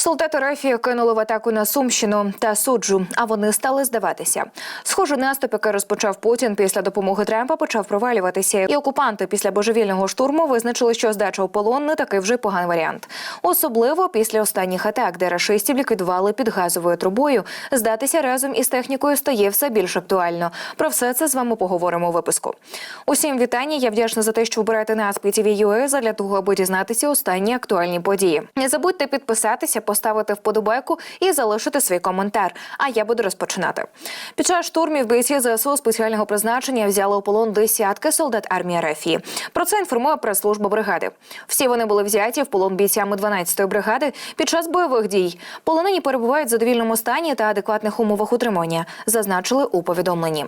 Солдати Рафії кинули в атаку на Сумщину та суджу, а вони стали здаватися. Схоже, наступ, який розпочав Путін після допомоги Трампа, почав провалюватися. І окупанти після божевільного штурму визначили, що здача у полон не такий вже поганий варіант. Особливо після останніх атак, де рашистів ліквідували під газовою трубою. Здатися разом із технікою стає все більш актуально. Про все це з вами поговоримо у випуску. Усім вітання. Я вдячна за те, що обираєте нас PTV.ua для того, аби дізнатися останні актуальні події. Не забудьте підписатися, поставити вподобайку і залишити свій коментар. А я буду розпочинати. Під час штурмів бійці ЗСУ спеціального призначення взяли у полон десятки солдат армії РФ. Про це інформує прес-служба бригади. Всі вони були взяті в полон бійцями 12-ї бригади під час бойових дій. Полонені перебувають в задовільному стані та адекватних умовах утримання, зазначили у повідомленні.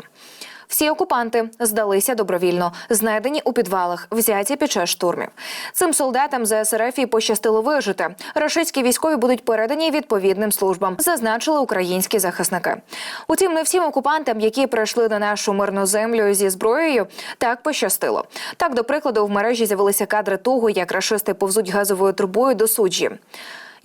Всі окупанти здалися добровільно, знайдені у підвалах, взяті під час штурмів. Цим солдатам з СРФ і пощастило вижити. Рашистські військові будуть передані відповідним службам, зазначили українські захисники. Утім, не всім окупантам, які прийшли на нашу мирну землю зі зброєю, так пощастило. Так, до прикладу, в мережі з'явилися кадри того, як рашисти повзуть газовою трубою до суджі.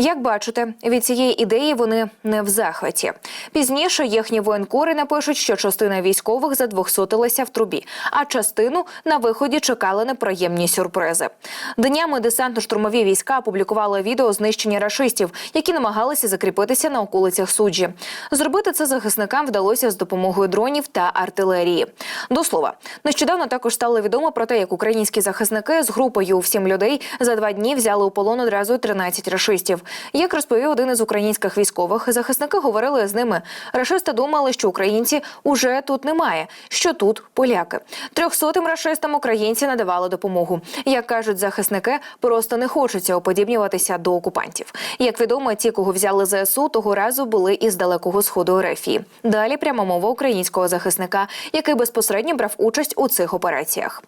Як бачите, від цієї ідеї вони не в захваті. Пізніше їхні воєнкори напишуть, що частина військових задвохсотилася в трубі, а частину на виході чекали неприємні сюрпризи. Днями десантно-штурмові війська опублікували відео знищення рашистів, які намагалися закріпитися на околицях суджі. Зробити це захисникам вдалося з допомогою дронів та артилерії. До слова, нещодавно також стало відомо про те, як українські захисники з групою в сім людей за два дні взяли у полон одразу 13 рашистів. Як розповів один із українських військових, захисники говорили з ними. Рашисти думали, що українці уже тут немає, що тут поляки. Трьохсотим рашистам українці надавали допомогу. Як кажуть захисники, просто не хочеться уподібнюватися до окупантів. Як відомо, ті, кого взяли ЗСУ, того разу були із далекого сходу Рефії. Далі пряма мова українського захисника, який безпосередньо брав участь у цих операціях.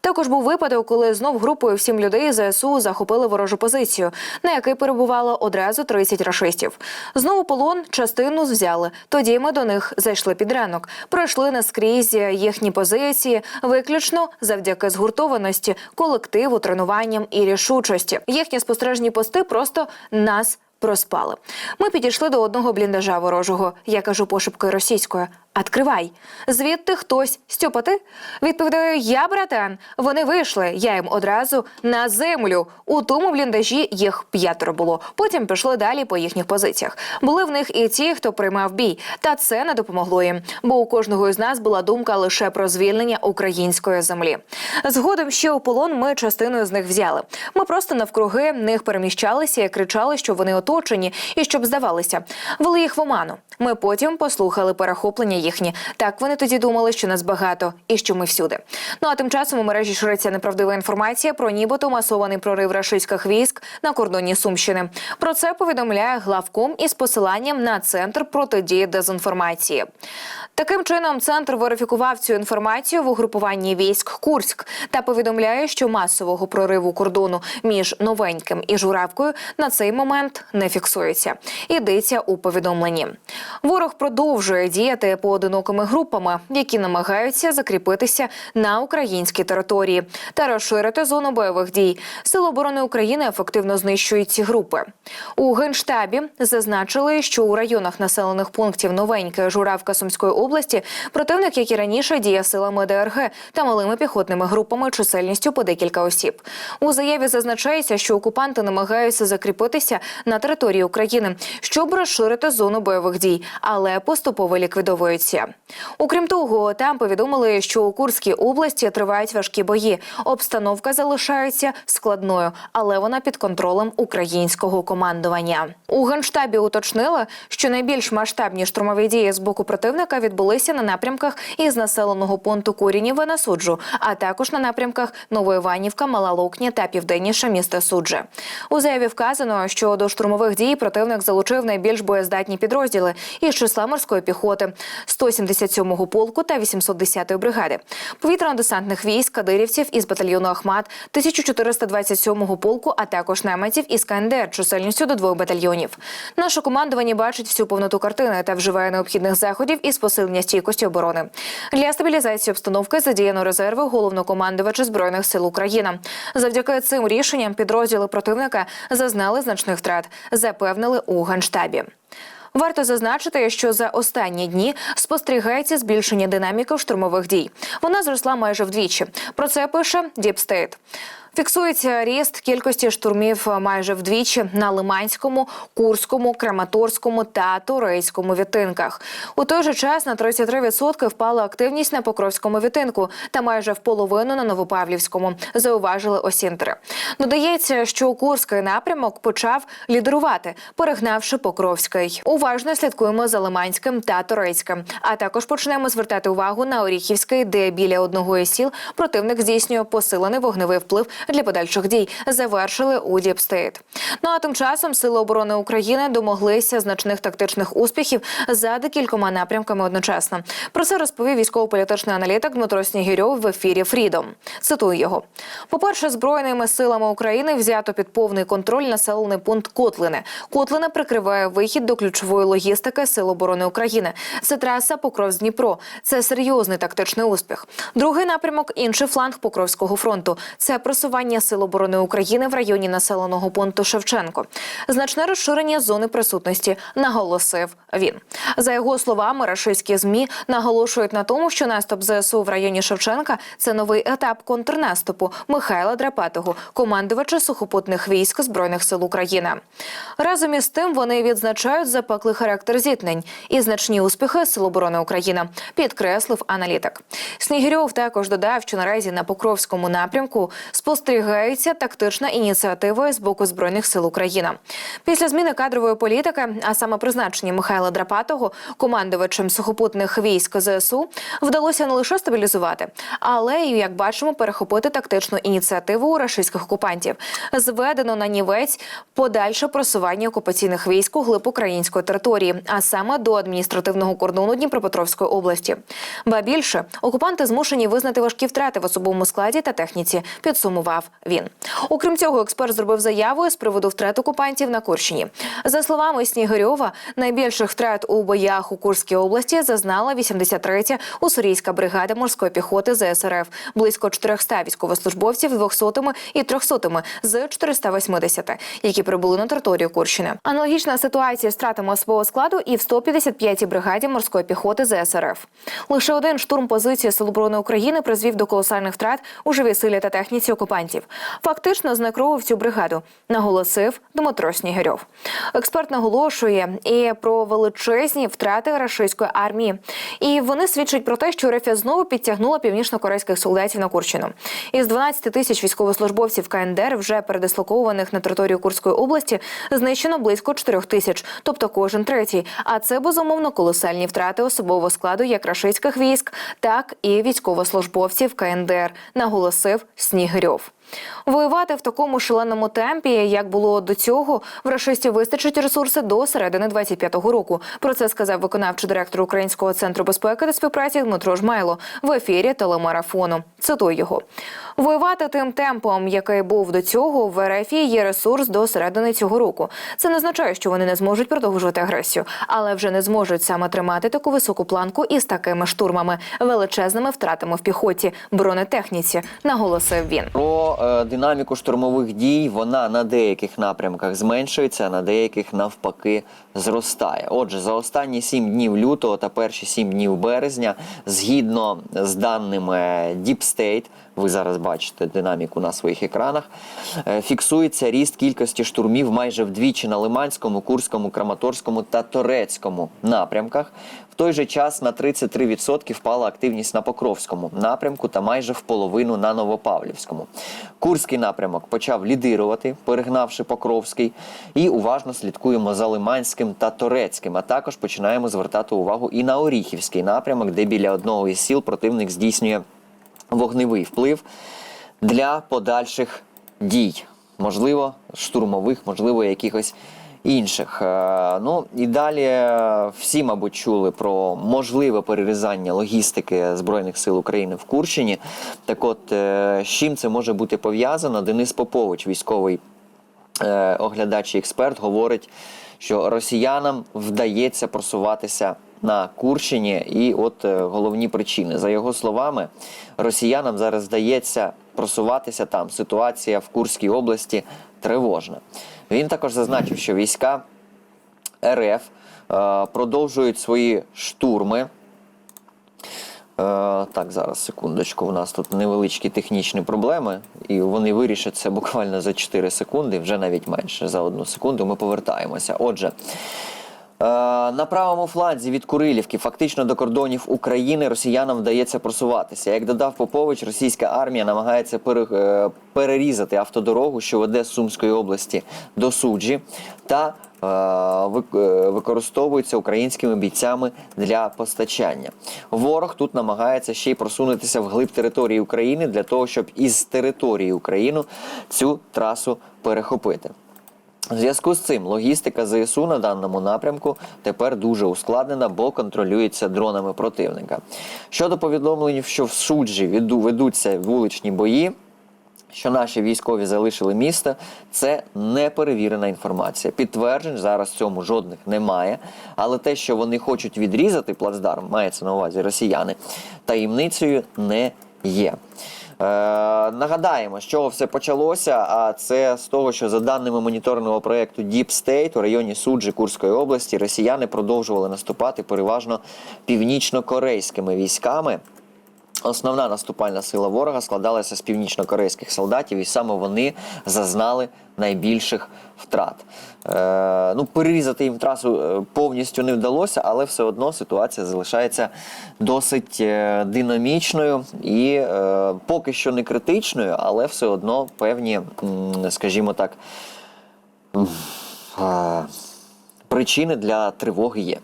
Також був випадок, коли знов групою в сім людей ЗСУ захопили ворожу позицію, на якій перебувало одразу 30 рашистів. Знову полон частину взяли. Тоді ми до них зайшли під ранок, пройшли наскрізь їхні позиції, виключно завдяки згуртованості, колективу, тренуванням і рішучості. Їхні спостережні пости просто нас. Проспали. Ми підійшли до одного бліндажа ворожого. Я кажу пошепкою російською. Откривай. Звідти хтось Стьопа, ти? Відповідаю, я, братан. Вони вийшли. Я їм одразу на землю. У тому бліндажі їх п'ятеро було. Потім пішли далі по їхніх позиціях. Були в них і ті, хто приймав бій. Та це не допомогло їм. Бо у кожного із нас була думка лише про звільнення української землі. Згодом ще у полон ми частину з них взяли. Ми просто навкруги них переміщалися і кричали, що вони оточені, і щоб здавалися. Вели їх в оману. Ми потім послухали перехоплення їхні. Так вони тоді думали, що нас багато і що ми всюди. Ну а тим часом у мережі шириться неправдива інформація про нібито масований прорив рашистських військ на кордоні Сумщини. Про це повідомляє главком із посиланням на центр протидії дезінформації. Таким чином, центр верифікував цю інформацію в угрупуванні військ Курськ та повідомляє, що масового прориву кордону між новеньким і журавкою на цей момент не фіксується. Йдеться у повідомленні. Ворог продовжує діяти поодинокими групами, які намагаються закріпитися на українській території та розширити зону бойових дій. Сили оборони України ефективно знищують ці групи. У генштабі зазначили, що у районах населених пунктів Новеньке Журавка Сумської області противник, як і раніше, діє силами ДРГ та малими піхотними групами чисельністю по декілька осіб. У заяві зазначається, що окупанти намагаються закріпитися на території України, щоб розширити зону бойових дій, але поступово ліквідовуються. Окрім того, там повідомили, що у Курській області тривають важкі бої. Обстановка залишається складною, але вона під контролем українського командування. У генштабі уточнили, що найбільш масштабні штурмові дії з боку противника відбулися на напрямках із населеного пункту Курініве на суджу, а також на напрямках Новоіванівка, Мала Лукня та південніше місто Судже. У заяві вказано, що до штурмових дій противник залучив найбільш боєздатні підрозділи, із числа морської піхоти 177-го полку та 810-ї бригади, повітряно-десантних військ кадирівців із батальйону Ахмат 1427-го полку, а також найманців із КНДР чисельністю до двох батальйонів. Наше командування бачить всю повноту картини та вживає необхідних заходів із посилення стійкості оборони. Для стабілізації обстановки задіяно резерви головнокомандувача збройних сил України. Завдяки цим рішенням підрозділи противника зазнали значних втрат, запевнили у генштабі. Варто зазначити, що за останні дні спостерігається збільшення динаміки штурмових дій. Вона зросла майже вдвічі. Про це пише State. Фіксується ріст кількості штурмів майже вдвічі на Лиманському, Курському, Краматорському та Турецькому відтинках. У той же час на 33% впала активність на Покровському відтинку та майже в половину на Новопавлівському. Зауважили осінтери. Додається, що Курський напрямок почав лідерувати, перегнавши Покровський. Уважно слідкуємо за Лиманським та Турецьким. А також почнемо звертати увагу на Оріхівський, де біля одного із сіл противник здійснює посилений вогневий вплив для подальших дій. Завершили у Діпстейт. Ну а тим часом сили оборони України домоглися значних тактичних успіхів за декількома напрямками одночасно. Про це розповів військово-політичний аналітик Дмитро Снігірьов в ефірі Фрідом. Цитую його: по-перше, збройними силами України взято під повний контроль населений пункт Котлине. Котлине прикриває вихід до ключової логістики Сил оборони України. Це траса Покров-Дніпро. Це серйозний тактичний успіх. Другий напрямок інший фланг Покровського фронту. Це просування Сил оборони України в районі населеного пункту Шевченко. Значне розширення зони присутності, наголосив він. За його словами, рашистські змі наголошують на тому, що наступ ЗСУ в районі Шевченка це новий етап контрнаступу Михайла Драпатого, командувача сухопутних військ збройних сил України. Разом із тим вони відзначають запеклий характер зіткнень і значні успіхи Сил оборони України, підкреслив аналітик. Снігирьов також додав, що наразі на Покровському напрямку спостерігається тактична ініціатива з боку збройних сил України. Після зміни кадрової політики, а саме призначення Михайла Драпатого командувачем сухопутних військ ЗСУ, вдалося не лише стабілізувати, але й як бачимо, перехопити тактичну ініціативу у рашистських окупантів. Зведено на нівець подальше просування окупаційних військ у глиб української території, а саме до адміністративного кордону Дніпропетровської області. Ба більше окупанти змушені визнати важкі втрати в особовому складі та техніці. Підсумував він. Окрім цього, експерт зробив заяву з приводу втрат окупантів на Курщині. За словами Снігирьова, найбільших втрат у боях у Курській області зазнала 83-я уссурійська бригада морської піхоти ЗСРФ, близько 400 військовослужбовців 200-ми і 300-ми з 480, які прибули на територію Курщини. Аналогічна ситуація з втратами особового складу і в 155-й бригаді морської піхоти ЗСРФ. Лише один штурм позиції Сил оборони України призвів до колосальних втрат у живій силі та техніці окупантів. Фактично знекровив цю бригаду, наголосив Дмитро Снігирьов. Експерт наголошує і про величезні втрати рашистської армії. І вони свідчать про те, що РФ знову підтягнула північно-корейських солдатів на Курщину. Із 12 тисяч військовослужбовців КНДР, вже передислокованих на територію Курської області, знищено близько 4 тисяч, тобто кожен третій. А це безумовно колосальні втрати особового складу як рашистських військ, так і військовослужбовців КНДР, наголосив Снігирьов. yourself Воювати в такому шаленому темпі, як було до цього, в рашистів вистачить ресурси до середини 25-го року. Про це сказав виконавчий директор Українського центру безпеки та співпраці Дмитро Жмайло в ефірі телемарафону. Цитую його: воювати тим темпом, який був до цього, в РФ є ресурс до середини цього року. Це не означає, що вони не зможуть продовжувати агресію, але вже не зможуть саме тримати таку високу планку із такими штурмами, величезними втратами в піхоті, бронетехніці, наголосив він. Про динаміку штурмових дій вона на деяких напрямках зменшується, а на деяких навпаки зростає. Отже, за останні сім днів лютого та перші сім днів березня, згідно з даними State, ви зараз бачите динаміку на своїх екранах. е, Фіксується ріст кількості штурмів майже вдвічі на Лиманському, Курському, Краматорському та Торецькому напрямках. В той же час на 33% впала активність на Покровському напрямку та майже в половину на Новопавлівському. Курський напрямок почав лідирувати, перегнавши Покровський, і уважно слідкуємо за Лиманським та Торецьким. А також починаємо звертати увагу і на Оріхівський напрямок, де біля одного із сіл противник здійснює вогневий вплив для подальших дій, можливо, штурмових, можливо, якихось інших. Е, Ну і далі е, всі, мабуть, чули про можливе перерізання логістики Збройних сил України в Курщині. Так от, е, з чим це може бути пов'язано? Денис Попович, військовий оглядач і експерт, говорить, що росіянам вдається просуватися на Курщині, і от е, головні причини. За його словами, росіянам зараз вдається просуватися там. Ситуація в Курській області тривожна. Він також зазначив, що війська РФ е, продовжують свої штурми. Е, так, зараз секундочку. У нас тут невеличкі технічні проблеми, і вони вирішать це буквально за 4 секунди, вже навіть менше за одну секунду. Ми повертаємося. Отже. Е, На правому фланзі від Курилівки, фактично до кордонів України, росіянам вдається просуватися. Як додав Попович, російська армія намагається е, перерізати автодорогу, що веде з Сумської області до суджі, та е, використовується українськими бійцями для постачання. Ворог тут намагається ще й просунутися вглиб території України для того, щоб із території України цю трасу перехопити. У зв'язку з цим логістика ЗСУ на даному напрямку тепер дуже ускладнена, бо контролюється дронами противника. Щодо повідомлень, що в суджі ведуться вуличні бої. Що наші військові залишили місто, це неперевірена інформація. Підтверджень зараз в цьому жодних немає. Але те, що вони хочуть відрізати плацдарм, мається на увазі росіяни, таємницею не є. Е, нагадаємо, з чого все почалося. А це з того, що за даними моніторного проєкту Deep State у районі Суджі Курської області росіяни продовжували наступати переважно північно-корейськими військами. Основна наступальна сила ворога складалася з північно-корейських солдатів, і саме вони зазнали найбільших втрат. Е, ну, перерізати їм трасу е, повністю не вдалося, але все одно ситуація залишається досить е, динамічною і е, поки що не критичною, але все одно певні, скажімо так, е, причини для тривоги є.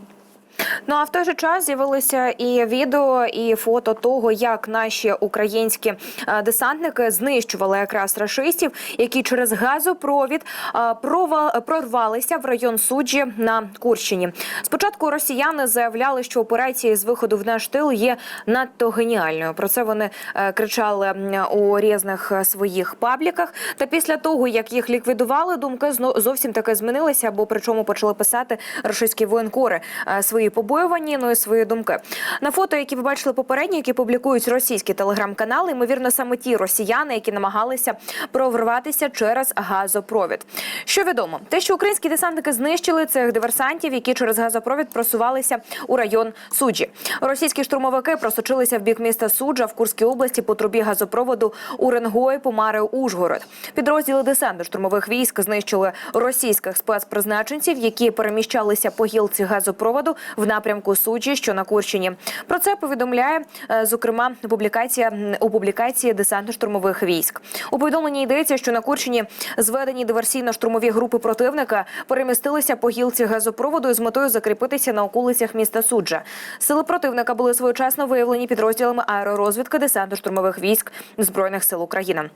Ну а в той же час з'явилися і відео, і фото того, як наші українські е, десантники знищували якраз рашистів, які через газопровід е, прорвалися в район суджі на Курщині. Спочатку росіяни заявляли, що операція з виходу в наш тил є надто геніальною. Про це вони е, кричали у різних своїх пабліках. Та після того, як їх ліквідували, думки зовсім таки змінилися, бо причому почали писати російські воєнкори е, свої побоювання, ну і свої думки. На фото, які ви бачили попередні, які публікують російські телеграм-канали, ймовірно, саме ті росіяни, які намагалися прорватися через газопровід. Що відомо, те, що українські десантники знищили цих диверсантів, які через газопровід просувалися у район суджі. Російські штурмовики просочилися в бік міста Суджа в Курській області по трубі газопроводу Уренгой, Помари, Ужгород. Підрозділи десанту штурмових військ знищили російських спецпризначенців, які переміщалися по гілці газопроводу в напрямку суджі, що на Курщині. Про це повідомляє е, зокрема публікація у публікації десантно-штурмових військ. У повідомленні йдеться, що на Курщині зведені диверсійно-штурмові групи противника перемістилися по гілці газопроводу з метою закріпитися на околицях міста Суджа. Сили противника були своєчасно виявлені підрозділами аеророзвідки десантно-штурмових військ збройних сил України.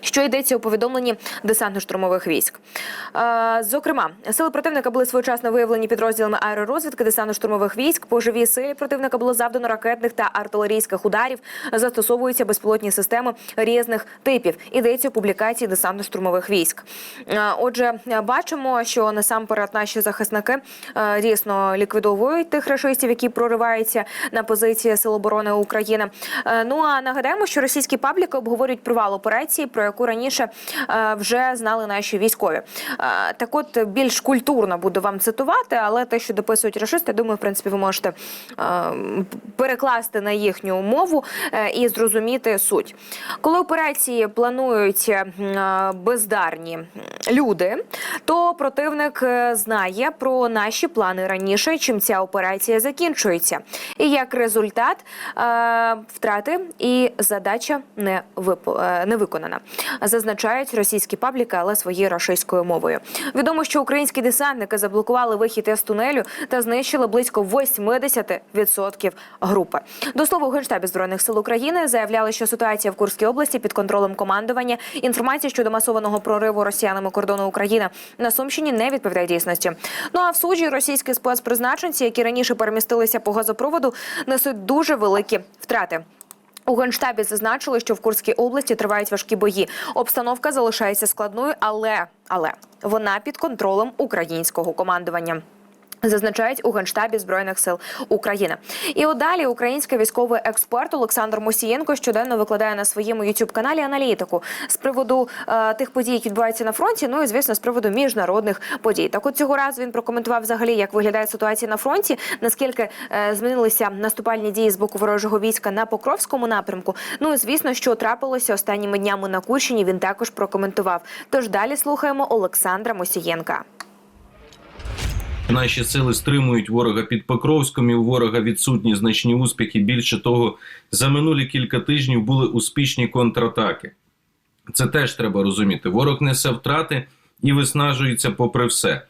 Що йдеться у повідомленні десантно-штурмових військ? Е, зокрема, сили противника були своєчасно виявлені підрозділами аеророзвідки десантно-штурмових військ. По живій силі противника було завдано ракетних та артилерійських ударів. Застосовуються безпілотні системи різних типів. Йдеться у публікації десантно-штурмових військ. Е, Отже, бачимо, що насамперед наші захисники е, дійсно ліквідовують тих рашистів, які прориваються на позиції Сил оборони України. Ну а нагадаємо, що російські пабліки обговорюють провал операції, про яку раніше е, вже знали наші військові. Е, Так, от більш культурно буду вам цитувати, але те, що дописують рашисти, думаю, в принципі, ви можете е, перекласти на їхню мову і зрозуміти суть. Коли операції планують бездарні люди, то противник знає про наші плани раніше, чим ця операція закінчується. І як результат втрати і задача не виконана. Зазначають російські пабліки, але своєю рашистською мовою. Відомо, що українські десантники заблокували вихід із тунелю та знищили близько 80% групи. До слова, у генштабі збройних сил України заявляли, що ситуація в Курській області під контролем командування. Інформація щодо масованого прориву росіянами кордону України на Сумщині не відповідає дійсності. Ну а в суджі російські спецпризначенці, які раніше перемістилися по газопроводу, несуть дуже великі втрати. У генштабі зазначили, що в Курській області тривають важкі бої. Обстановка залишається складною, але але вона під контролем українського командування. Зазначають у генштабі збройних сил України. І далі український військовий експерт Олександр Мосієнко щоденно викладає на своєму youtube каналі аналітику з приводу е, тих подій, які відбуваються на фронті. Ну і звісно, з приводу міжнародних подій. Так, от цього разу він прокоментував взагалі, як виглядає ситуація на фронті, наскільки е, змінилися наступальні дії з боку ворожого війська на Покровському напрямку. Ну і звісно, що трапилося останніми днями на Курщині. Він також прокоментував. Тож далі слухаємо Олександра Мосієнка. Наші сили стримують ворога під Покровськом. і У ворога відсутні значні успіхи. Більше того, за минулі кілька тижнів були успішні контратаки. Це теж треба розуміти. Ворог несе втрати і виснажується попри все.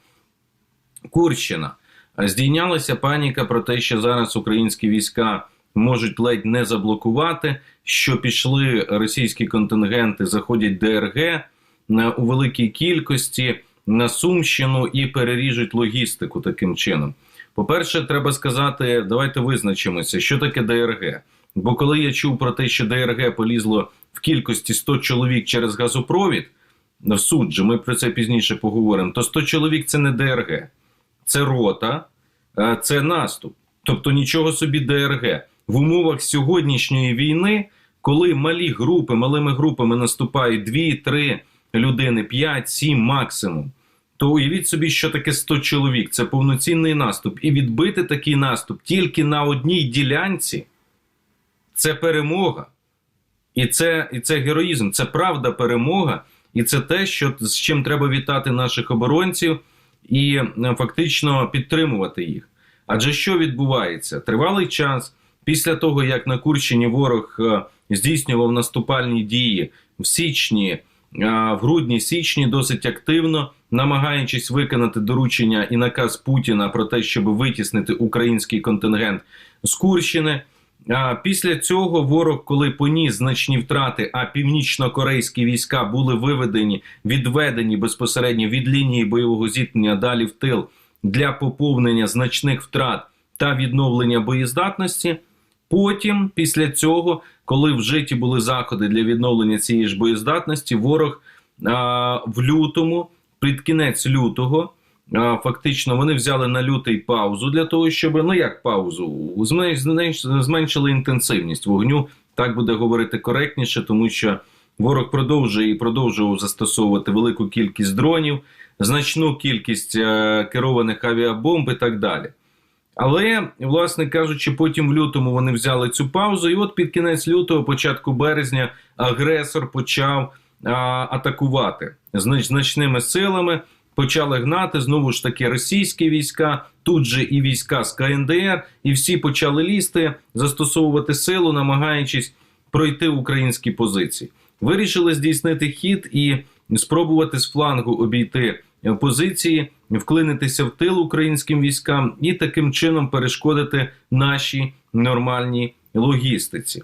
Курщина. Здійнялася паніка про те, що зараз українські війська можуть ледь не заблокувати, що пішли російські контингенти, заходять ДРГ у великій кількості на Сумщину і переріжуть логістику таким чином. По-перше, треба сказати, давайте визначимося, що таке ДРГ. Бо коли я чув про те, що ДРГ полізло в кількості 100 чоловік через газопровід в суджі, ми про це пізніше поговоримо, то 100 чоловік це не ДРГ, це рота, е, це наступ. Тобто нічого собі ДРГ. В умовах сьогоднішньої війни, коли малі групи, малими групами наступають 2-3 людини, 5-7 максимум, то уявіть собі, що таке 100 чоловік. Це повноцінний наступ. І відбити такий наступ тільки на одній ділянці це перемога. І це, і це героїзм, це правда перемога, і це те, що з чим треба вітати наших оборонців і е, фактично підтримувати їх. Адже що відбувається? Тривалий час після того, як на Курщині ворог е, здійснював наступальні дії в січні, в грудні січні досить активно, намагаючись виконати доручення і наказ Путіна про те, щоб витіснити український контингент з Курщини. Після цього ворог, коли поніс значні втрати, а північно-корейські війська були виведені, відведені безпосередньо від лінії бойового зіткнення далі в тил для поповнення значних втрат та відновлення боєздатності. Потім, після цього, коли вжиті були заходи для відновлення цієї ж боєздатності, ворог а, в лютому, під кінець лютого, а, фактично вони взяли на лютий паузу для того, щоб ну як паузу, зменш, зменш- зменшили інтенсивність вогню. Так буде говорити коректніше, тому що ворог продовжує і продовжував застосовувати велику кількість дронів, значну кількість е, керованих авіабомб і так далі. Але, власне кажучи, потім в лютому вони взяли цю паузу, і от під кінець лютого, початку березня, агресор почав а, атакувати Знач, значними силами. Почали гнати знову ж таки російські війська, тут же і війська з КНДР, і всі почали лізти, застосовувати силу, намагаючись пройти українські позиції. Вирішили здійснити хід і спробувати з флангу обійти позиції, вклинитися в тил українським військам і таким чином перешкодити нашій нормальній логістиці.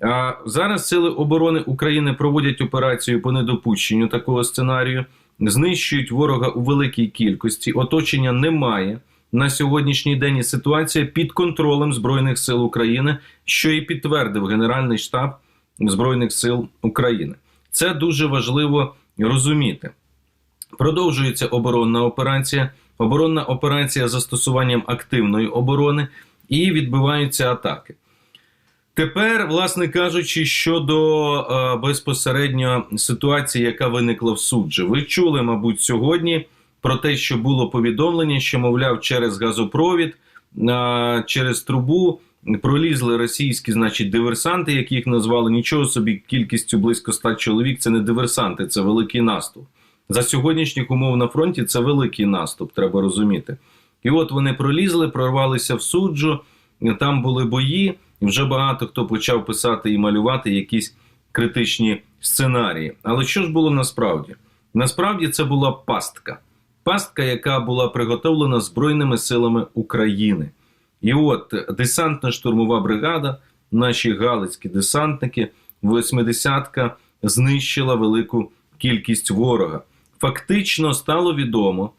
А зараз сили оборони України проводять операцію по недопущенню такого сценарію, знищують ворога у великій кількості. Оточення немає на сьогоднішній день. Ситуація під контролем збройних сил України, що і підтвердив Генеральний штаб збройних сил України. Це дуже важливо розуміти. Продовжується оборонна операція. Оборонна операція з застосуванням активної оборони і відбиваються атаки. Тепер, власне кажучи, щодо е, безпосередньо ситуації, яка виникла в суджі, ви чули, мабуть, сьогодні про те, що було повідомлення, що, мовляв, через газопровід, е, через трубу пролізли російські, значить, диверсанти, яких назвали нічого собі кількістю близько 100 чоловік. Це не диверсанти, це великий наступ. За сьогоднішніх умов на фронті це великий наступ, треба розуміти. І от вони пролізли, прорвалися в суджу, там були бої, вже багато хто почав писати і малювати якісь критичні сценарії. Але що ж було насправді? Насправді це була пастка. Пастка, яка була приготовлена Збройними силами України. І от десантно-штурмова бригада, наші галицькі десантники, 80-ка знищила велику кількість ворога. Фактично стало відомо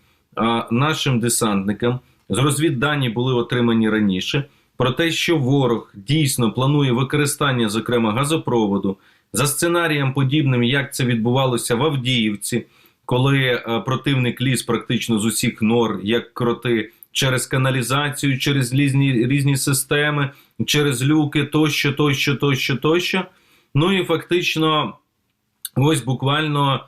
нашим десантникам, з розвіддані були отримані раніше, про те, що ворог дійсно планує використання, зокрема, газопроводу, за сценарієм подібним, як це відбувалося в Авдіївці, коли е, противник ліз практично з усіх нор, як кроти, через каналізацію, через різні, різні системи, через люки, тощо, тощо, тощо, тощо. Ну і фактично, ось буквально,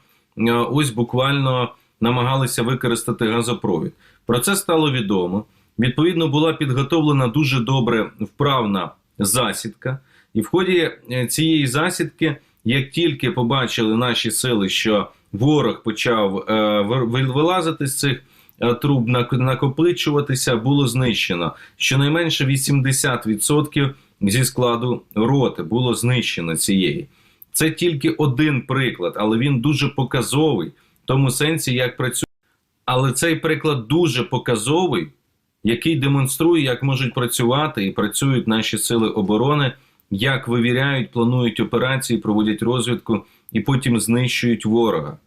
ось буквально намагалися використати газопровід. Про це стало відомо. Відповідно, була підготовлена дуже добре вправна засідка. І в ході е, цієї засідки, як тільки побачили наші сили, що ворог почав е, ви- ви- вилазити з цих е, труб, накопичуватися, було знищено. Щонайменше 80% зі складу роти було знищено цієї. Це тільки один приклад, але він дуже показовий в тому сенсі, як працює. Але цей приклад дуже показовий, який демонструє, як можуть працювати і працюють наші сили оборони, як вивіряють, планують операції, проводять розвідку і потім знищують ворога.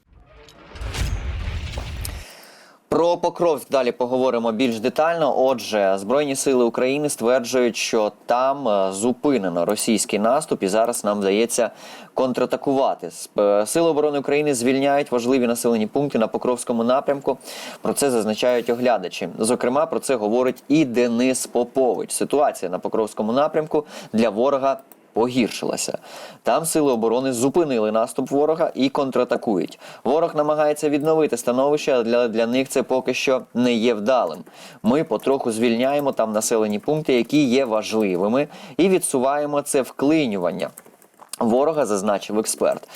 Про Покровськ далі поговоримо більш детально. Отже, Збройні сили України стверджують, що там е, зупинено російський наступ, і зараз нам вдається контратакувати. Е, Сили оборони України звільняють важливі населені пункти на Покровському напрямку. Про це зазначають оглядачі. Зокрема, про це говорить і Денис Попович. Ситуація на Покровському напрямку для ворога погіршилася. Там сили оборони зупинили наступ ворога і контратакують. Ворог намагається відновити становище, але для, для них це поки що не є вдалим. Ми потроху звільняємо там населені пункти, які є важливими, і відсуваємо це вклинювання. Ворога зазначив експерт.